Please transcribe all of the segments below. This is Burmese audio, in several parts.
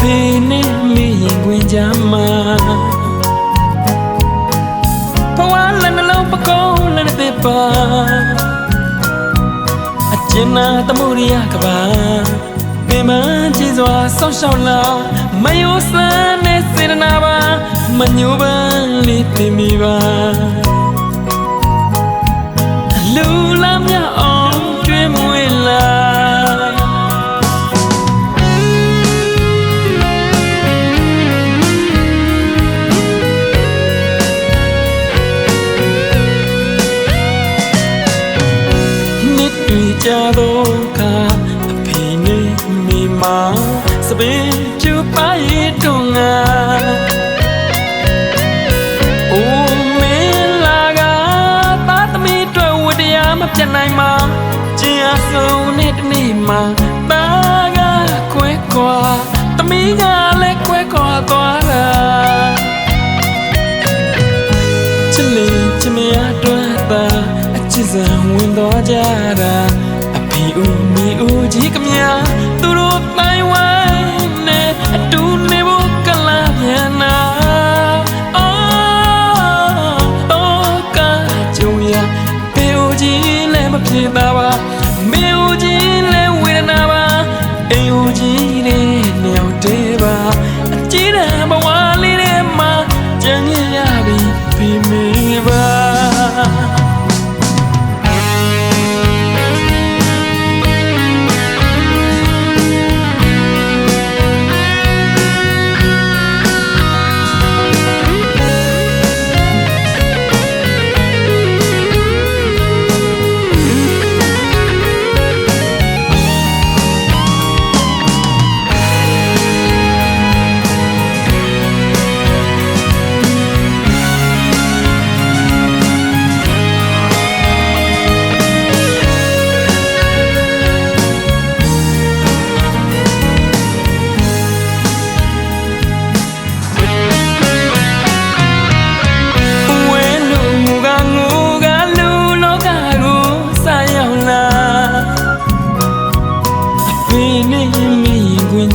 ဖေနဲ့မေရင်ခွင်ကြမှာဘဝလည်းနှလုံးပကုံးလည်းပြပါအကျဉ်းနာတမှုရိယကဘာပင်မကြည်စွာဆောက်ရှောက်လာမယိုစမ်းနဲ့စေတနာပါမညိုပန်းလေးတင်မိပါ နှစ်တွေကြာတော့ခါအဖေနဲ့မိမစပင်းကျူပါရီတုံငါအိုမေလာကသာသမီတွေ့ဝတရားမပြတ်နိုင်မှာကျင်အဆုံးနဲ့တနေ့မှာတာကခွဲခွာသမီးက စ်စံဝင်တော့ကြတာအဖီဦးမီဦးကြီးကမြသူတို့တိုင်းဝိုင်းနဲ့အတူနေဖို့ကလာပြန်နာအော်တော့ကကြုံရပေဦးကြီးလည်းမပြေတာပါမေဦးကြီးလည်းဝေဒနာပါအိမ်ဦးကြီးလည်းနေအောင်တေးပါအကြည့်တဲ့ဘဝလေး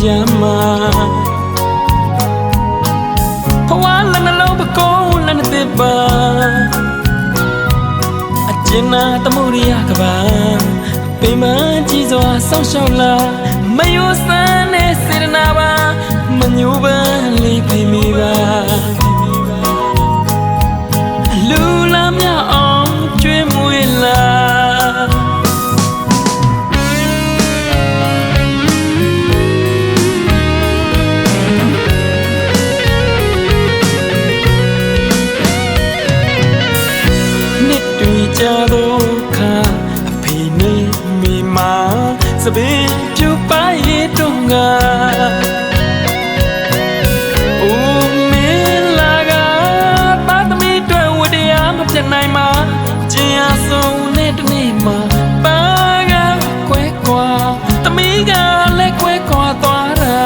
ခွင်ကြမှာဘဝလည်းနှလုံးပကုံးလည်းနှစ်သက်ပါအကျဉ်းနာတမှုရိယကဘာပင်မကြည်စွာဆောင်းရှောက်လာမယိုစမ်းနဲ့စေရနာပါမညိုပန်းလေးဖိမိပါ စပင်းပြူပါရီတုံးကအိုမေလာကပါသမီတွေ့ဝတရားမပြတ်နိုင်မှာကျင်အဆုံးနဲ့တနေ့မှာပါကခွဲခွာသမီးကလည်းခွဲခွာသွားတာ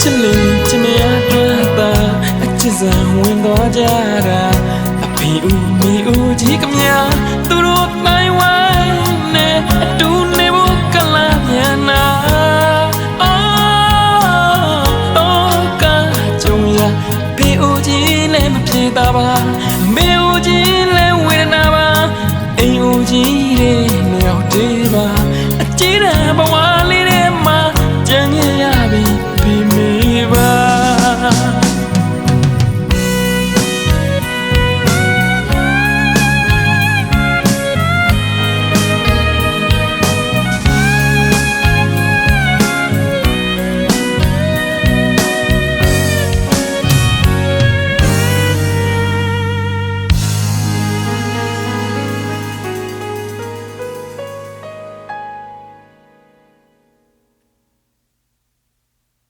ချစ်လေချစ်မရတော့တာအချစ်စံဝင်တော့ကြတာအဖေဦးမိဦးကြီးကမြ 了吧